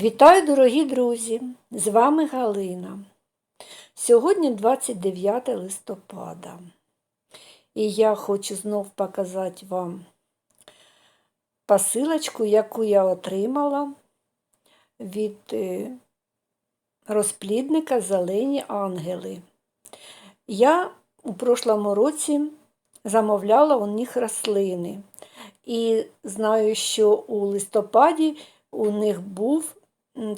Вітаю, дорогі друзі! З вами Галина. Сьогодні 29 листопада. І я хочу знов показати вам посилочку, яку я отримала від е, розплідника Зелені Ангели. Я у прошлому році замовляла у них рослини. І знаю, що у листопаді у них був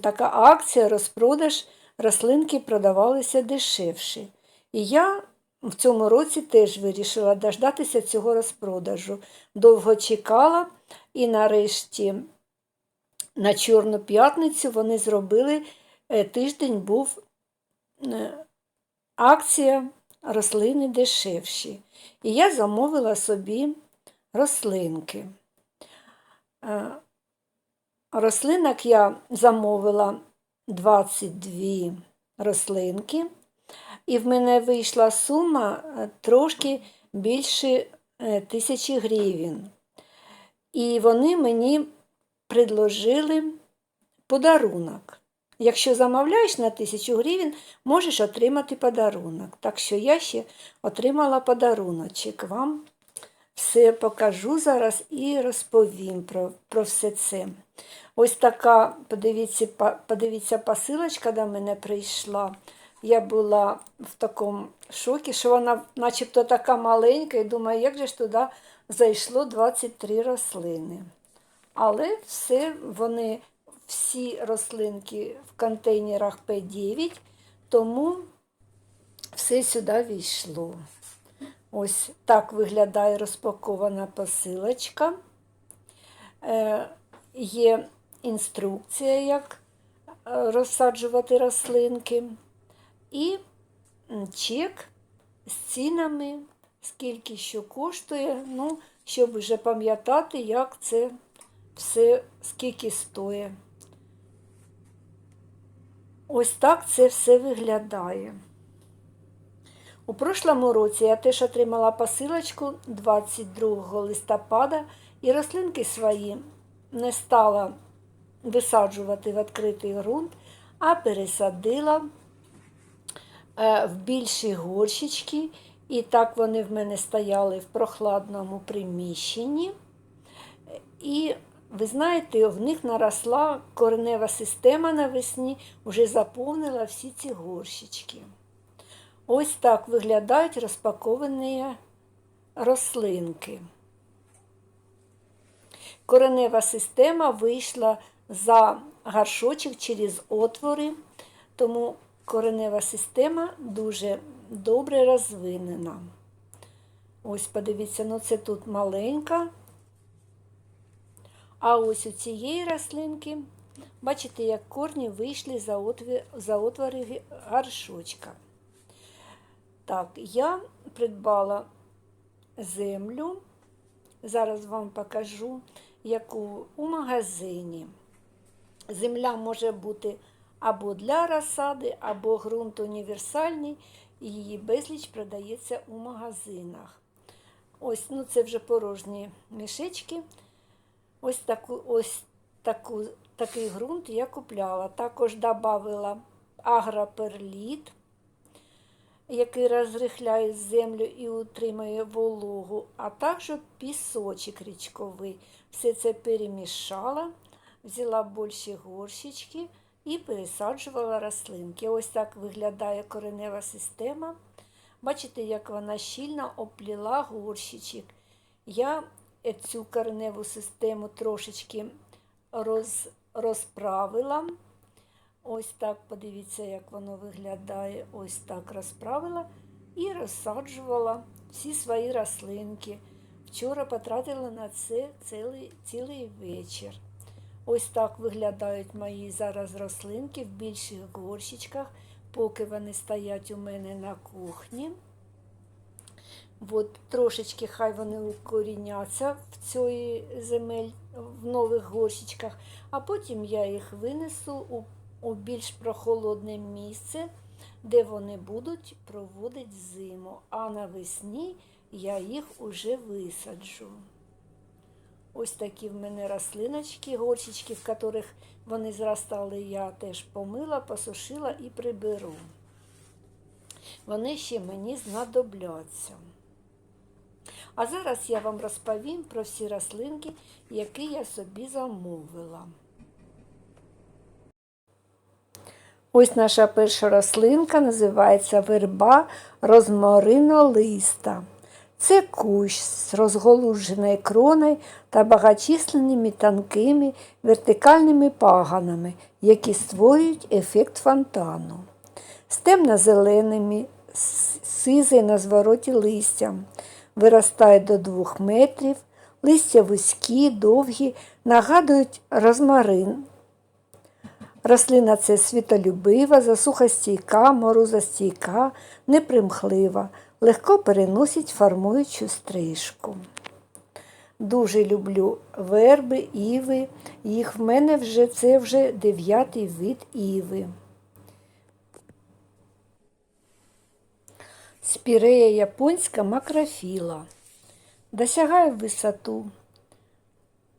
така акція розпродаж рослинки продавалися дешевше. І я в цьому році теж вирішила дождатися цього розпродажу. Довго чекала, і нарешті на Чорну п'ятницю вони зробили е, тиждень був е, акція рослини дешевші. І я замовила собі рослинки. Рослинок я замовила 22 рослинки, і в мене вийшла сума е, трошки більше е, тисячі гривень. І вони мені предложили подарунок. Якщо замовляєш на тисячу гривень, можеш отримати подарунок. Так що я ще отримала подаруночок вам. Все покажу зараз і розповім про, про все це. Ось така, подивіться, подивіться, посилочка до мене прийшла. Я була в такому шокі, що вона начебто така маленька, і думаю, як же ж туди зайшло 23 рослини. Але все, вони, всі рослинки в контейнерах П9, тому все сюди війшло. Ось так виглядає розпакована посилочка. Е, є інструкція, як е, розсаджувати рослинки. І чек з цінами, скільки що коштує, ну, щоб вже пам'ятати, як це все, скільки стоїть. Ось так це все виглядає. У прошлому році я теж отримала посилочку 22 листопада і рослинки свої не стала висаджувати в відкритий ґрунт, а пересадила е, в більші горщички. І так вони в мене стояли в прохладному приміщенні. І ви знаєте, в них наросла коренева система навесні, вже заповнила всі ці горщички. Ось так виглядають розпаковані рослинки. Коренева система вийшла за горшочок через отвори, тому коренева система дуже добре розвинена. Ось, подивіться, ну це тут маленька. А ось у цієї рослинки, бачите, як корні вийшли за отвори горшочка. Так, я придбала землю. Зараз вам покажу, яку у магазині. Земля може бути або для розсади, або ґрунт універсальний, і її безліч продається у магазинах. Ось, ну це вже порожні мішечки. Ось таку, ось таку, такий ґрунт я купляла. Також додала агроперліт який розрихляє землю і утримує вологу, а також пісочок річковий. Все це перемішала, взяла більші горщички і пересаджувала рослинки. Ось так виглядає коренева система. Бачите, як вона щільно опліла горщичок. Я цю кореневу систему трошечки роз, розправила. Ось так, подивіться, як воно виглядає. Ось так розправила і розсаджувала всі свої рослинки. Вчора потратила на це цілий, цілий вечір. Ось так виглядають мої зараз рослинки в більших горщичках, поки вони стоять у мене на кухні. От трошечки хай вони укоріняться в цій земель в нових горщичках, а потім я їх винесу у у більш прохолодне місце, де вони будуть проводити зиму, а навесні я їх уже висаджу. Ось такі в мене рослиночки, горщички, в яких вони зростали, я теж помила, посушила і приберу. Вони ще мені знадобляться. А зараз я вам розповім про всі рослинки, які я собі замовила. Ось наша перша рослинка називається верба розмаринолиста. Це кущ з розголуженою кроною та багатчисленними тонкими вертикальними паганами, які створюють ефект фонтану. З темно-зеленими сизий на звороті листям, виростає до 2 метрів, листя вузькі, довгі, нагадують розмарин. Рослина це світолюбива, засухостійка, морозостійка, непримхлива, легко переносить формуючу стрижку. Дуже люблю верби, іви. Їх в мене вже це вже дев'ятий вид іви. Спірея японська макрофіла. Досягає висоту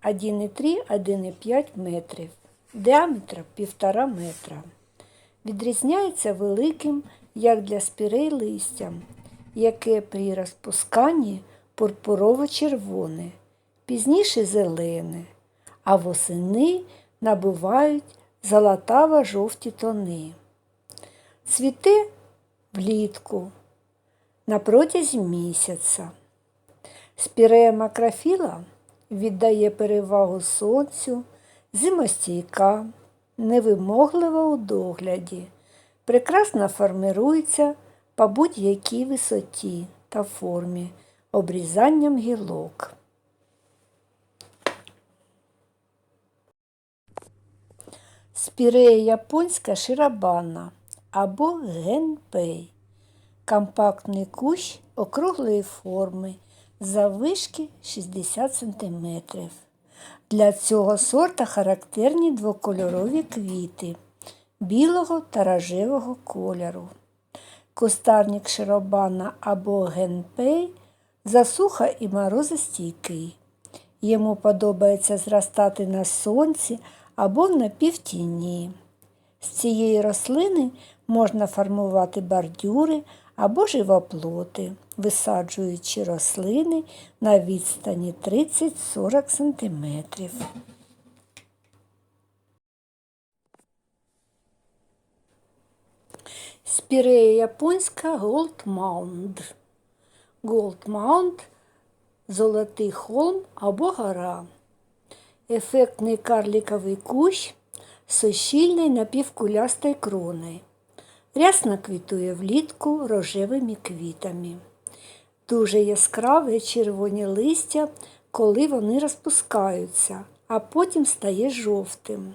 1,3-1,5 метрів, діаметр 1,5 метра. Відрізняється великим, як для спірей листям, яке при розпусканні пурпурово-червоне, пізніше зелене, а восени набувають золотаво-жовті тони. Цвіте влітку на протязі місяця. Спірея макрофіла віддає перевагу сонцю, зимостійка, невимоглива у догляді, прекрасно формирується по будь-якій висоті та формі обрізанням гілок. Спірея японська ширабана або генпей. Компактний кущ округлої форми заввишки 60 см. Для цього сорта характерні двокольорові квіти білого та рожевого кольору. Кустарник широбана або генпей засуха і морозостійкий. Йому подобається зростати на сонці або на півтіні. З цієї рослини можна формувати бордюри або живоплоти, висаджуючи рослини на відстані 30-40 см. Спірея японська Gold Mound. Gold Mound – золотий холм або гора. Ефектний карліковий кущ з сощільною напівкулястою кроною. Рясно квітує влітку рожевими квітами. Дуже яскраве червоні листя, коли вони розпускаються, а потім стає жовтим.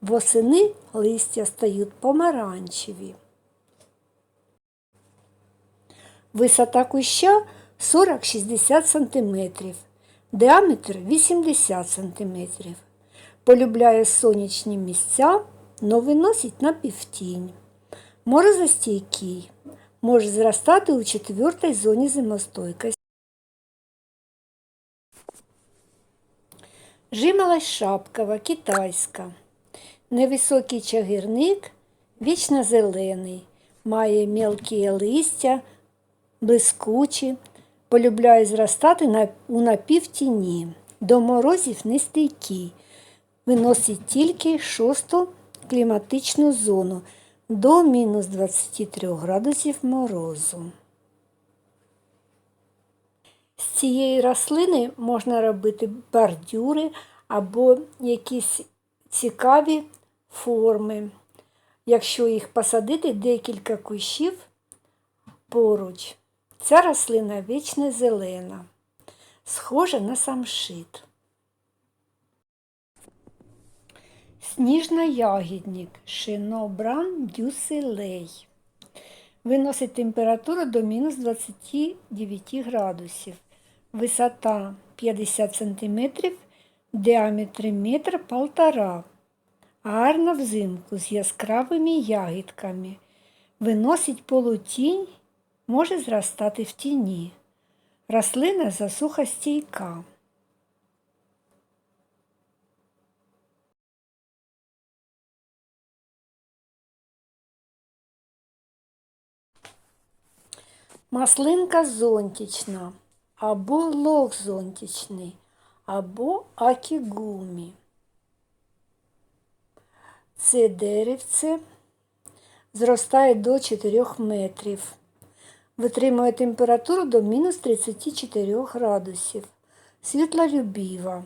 Восени листя стають помаранчеві. Висота куща 40-60 см, діаметр 80 см. Полюбляє сонячні місця, но виносить на півтінь. Морозостійкий. Може зростати у четвертій зоні зимостойкості. Жимолость шапкова, китайська. Невисокий чагірник, вічно зелений, має мілкі листя, блискучі, полюбляє зростати у напівтіні, до морозів нестійкий, виносить тільки шосту кліматичну зону до мінус 23 градусів морозу. З цієї рослини можна робити бордюри або якісь цікаві форми. Якщо їх посадити декілька кущів поруч, ця рослина вічно зелена, схожа на самшит. Сніжно-ягідник шинобран дюселей. Виносить температуру до мінус 29 градусів. Висота 50 см, діаметр метр полтора. Гарна взимку з яскравими ягідками. Виносить полутінь, може зростати в тіні. Рослина засухостійка. Маслинка зонтична, або лох зонтичний, або акігумі. Це деревце зростає до 4 метрів. Витримує температуру до мінус 34 градусів. Світлолюбіва.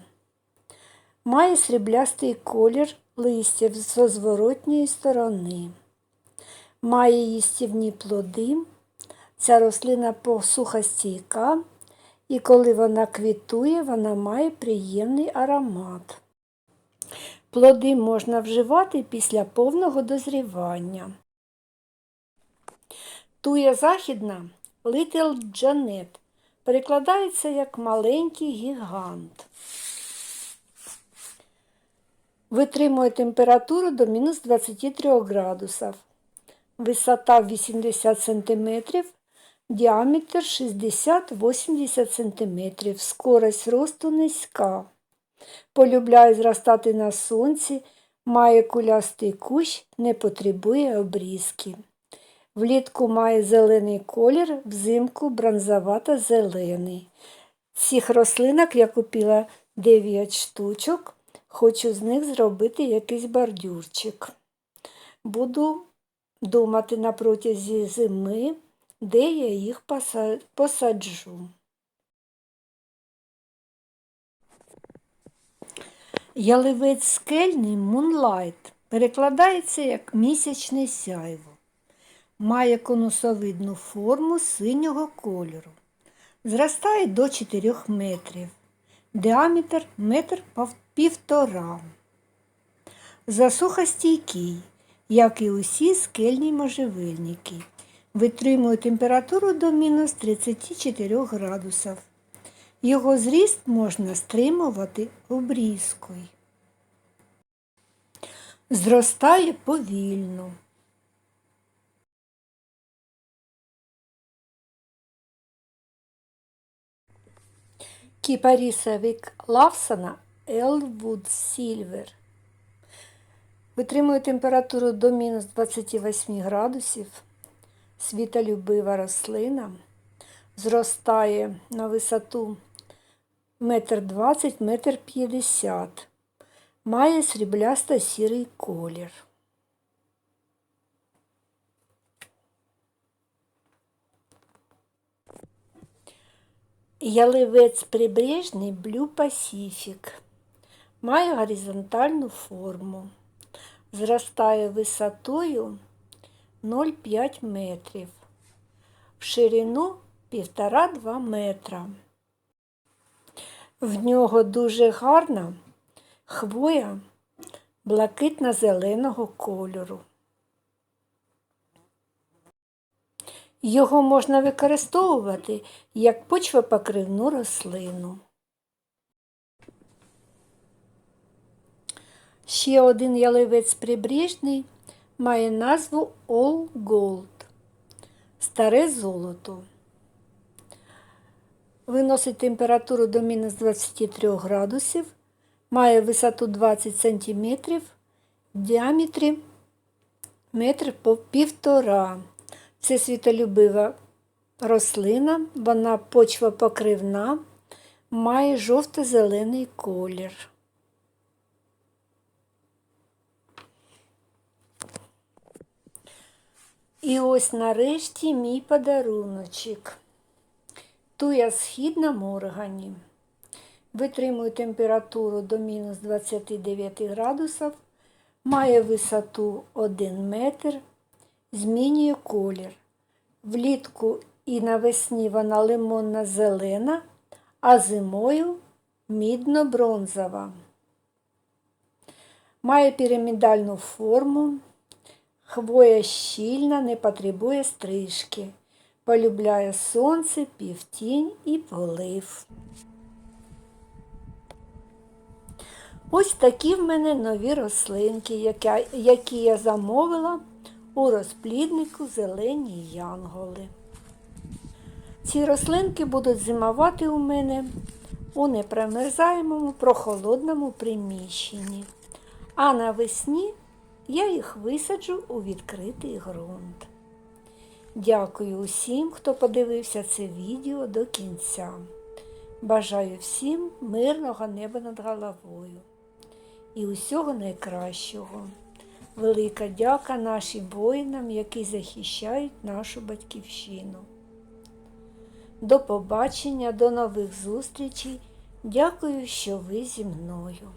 Має сріблястий колір листя з зворотньої сторони. Має їстівні плоди. Ця рослина посухостійка, і коли вона квітує, вона має приємний аромат. Плоди можна вживати після повного дозрівання. Туя західна Little Janet перекладається як маленький гігант. Витримує температуру до мінус 23 градусів. Висота 80 см, діаметр 60-80 см, скорость росту низька. Полюбляє зростати на сонці, має кулястий кущ, не потребує обрізки. Влітку має зелений колір, взимку бронзовато зелений. Цих рослинок я купила 9 штучок. Хочу з них зробити якийсь бордюрчик. Буду думати на протязі зими, де я їх посаджу. Яливець скельний Moonlight перекладається як місячне сяйво. Має конусовидну форму синього кольору. Зростає до 4 метрів. Діаметр метр півтора. Засухостійкий, як і усі скельні можжевельники. Витримує температуру до мінус 34 градусів. Його зріст можна стримувати обрізкою. Зростає повільно. Кіпарісовик Лавсона Елвуд Сільвер. Витримує температуру до мінус 28 градусів. Світолюбива рослина. Зростає на висоту метр двадцять, метр п'ятдесят. Має сріблясто сірий колір. Яливець прибережний Blue Pacific. Має горизонтальну форму. Зростає висотою 0,5 метрів. В ширину 1,5-2 метра. В нього дуже гарна хвоя блакитно-зеленого кольору. Його можна використовувати як почвопокривну рослину. Ще один яливець прибріжний має назву All Gold старе золото. Виносить температуру до мінус 23 градусів, має висоту 20 см, діаметрі метр по півтора. Це світолюбива рослина, вона почвопокривна, має жовто-зелений колір. І ось нарешті мій подаруночок. Туя східна моргані. Витримує температуру до мінус 29 градусів, має висоту 1 метр, змінює колір. Влітку і навесні вона лимонно зелена, а зимою мідно-бронзова. Має пірамідальну форму. Хвоя щільна, не потребує стрижки, полюбляє сонце, півтінь і полив. Ось такі в мене нові рослинки, які я замовила у розпліднику зелені янголи. Ці рослинки будуть зимувати у мене у непромерзаємому прохолодному приміщенні, а навесні я їх висаджу у відкритий ґрунт. Дякую усім, хто подивився це відео до кінця. Бажаю всім мирного неба над головою і усього найкращого. Велика дяка нашим воїнам, які захищають нашу батьківщину. До побачення, до нових зустрічей. Дякую, що ви зі мною.